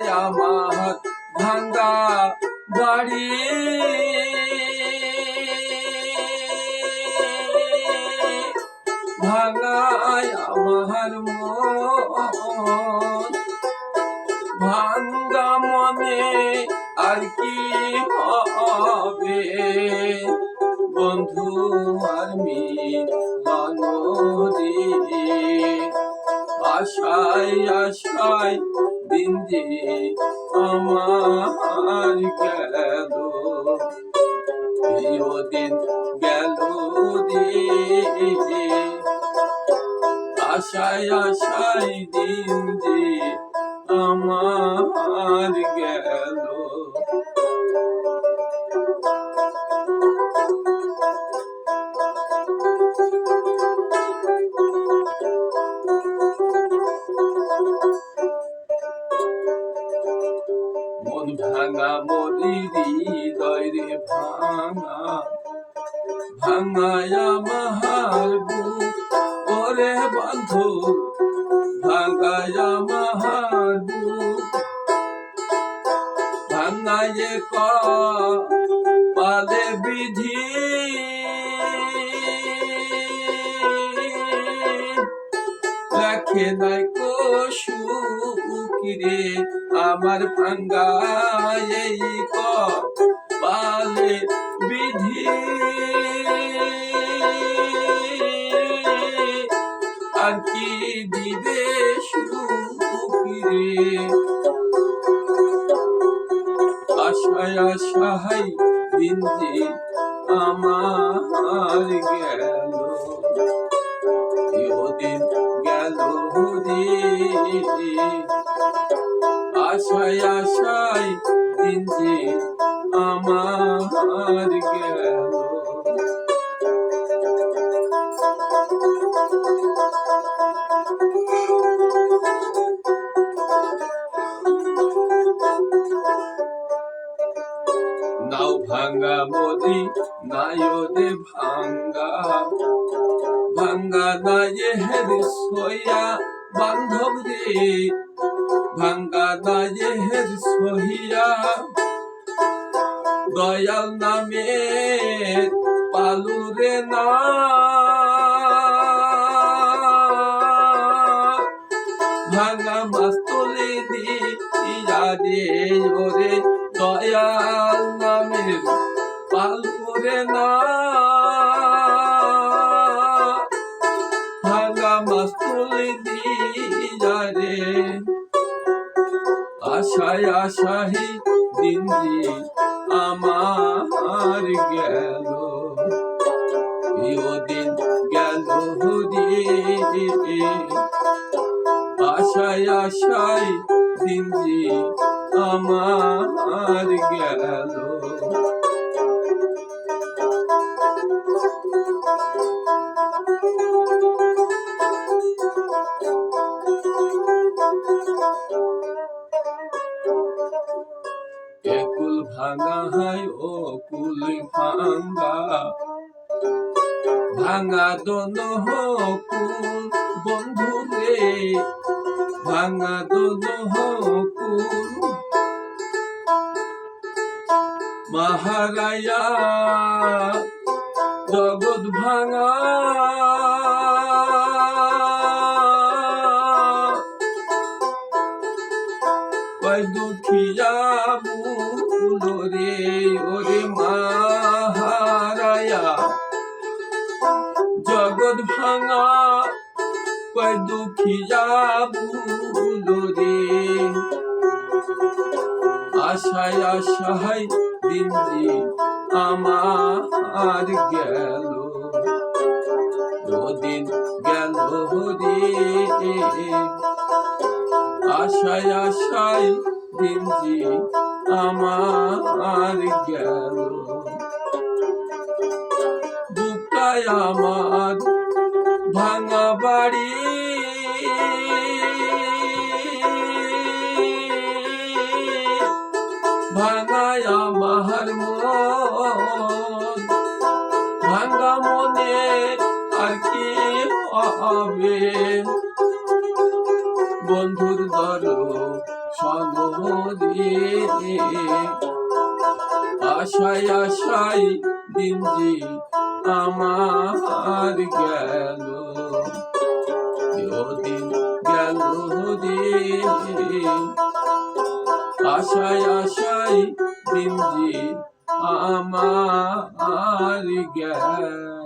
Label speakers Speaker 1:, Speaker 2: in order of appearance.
Speaker 1: আমার ভাঙ্গা বাড়ি। ভাঙায় আমার মন। ভাঙ্গা মনে আর কি হবে? বন্ধু আর মিলনরে আশায় আশায় যে আমার গেল। প্রিয় দিন গেল রে আশায় আশায় দিন যে আমার মন ভাঙা মরি হৃদয় রে ভাঙা। ভাঙায়া মাহার বুক ওরে বন্ধু, ভাঙায়া মাহার বুক। ভাঙায়ে ক পালে বিধি। রাখে নাই কশুকিরে আমার ভাঙ্গা এই বিধি। আর কি দিবে সুকিরে আশায় আশায় দিন আমার গেল। দিন গেল রে। আশায় আশায় দিন যে আমার গেল। নাও ভাঙ্গা মোদি নায়দে ভাঙ্গা। ভাঙ্গা নায়ে হের সোয়া বান্ধব রে ভাঙ্গা নায়ে হের সহিয়া দয়াল নামে পালু রে না। ভাঙা মাছ তুলে দিয়া রে ওরে দয়াল নামের পালুরে না। আশায় শাহি দিন আমার গেল। দিন গেল আশায় আশায় দিন আমার গেল। একুল ভাঙা হয় ও কুল ভাঙ্গা ভাঙা দোন কুল বন্ধু রে ভাঙা দোন কুল মহারায়া জগৎ ভাঙা ওরে মহারায়া জগৎ ভাঙা কয় দুঃখিয়া বুল রে আশায় আশায় দিন আমার গেল দিন গেল রে আশায় আশায় দিন যে আমার গেল বুকটায় আমার ভাঙা বাড়ি ভাঙায় আমার মন, ভাঙা মনে, আর কি হবে? বন্ধুর দর রে আশায় আশায় দিন যে আমার গেল। দিন গেল রে আশায় আশায় দিন যে আমার গেল।